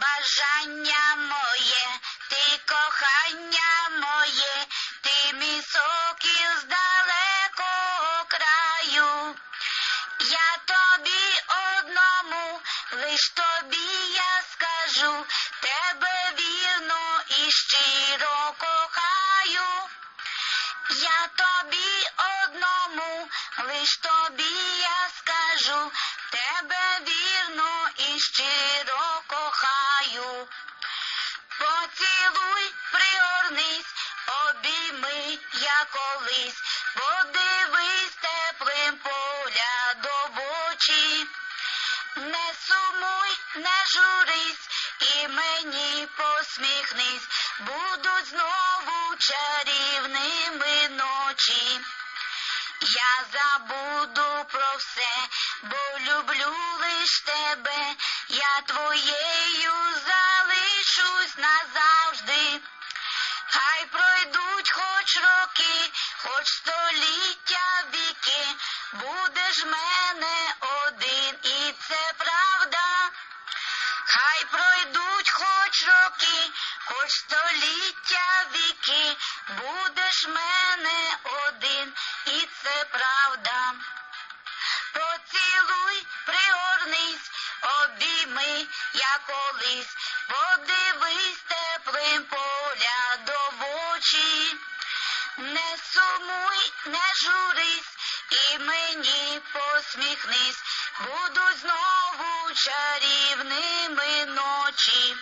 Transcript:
бажання моє, ти кохання моє, ти мій сокіл з далекого краю. Я тобі одному, лиш тобі я скажу, тебе вірно і щиро кохаю. Я тобі одному, лиш тобі кохаю. Поцілуй, пригорнись, обійми, я колись, подивись теплим поглядом в очі. Не сумуй, не журись і мені посміхнись, будуть знову чарівними ночі. Я забуду все, бо люблю лиш тебе, я твоєю залишусь назавжди. Хай пройдуть хоч роки, хоч століття віки, будеш мене один, і це правда. Хай пройдуть хоч роки, хоч століття віки, будеш мене один, і це правда. Обійми, я колись, подивись теплим поглядом в очі. Не сумуй, не журись, і мені посміхнись, будуть знову чарівними ночі.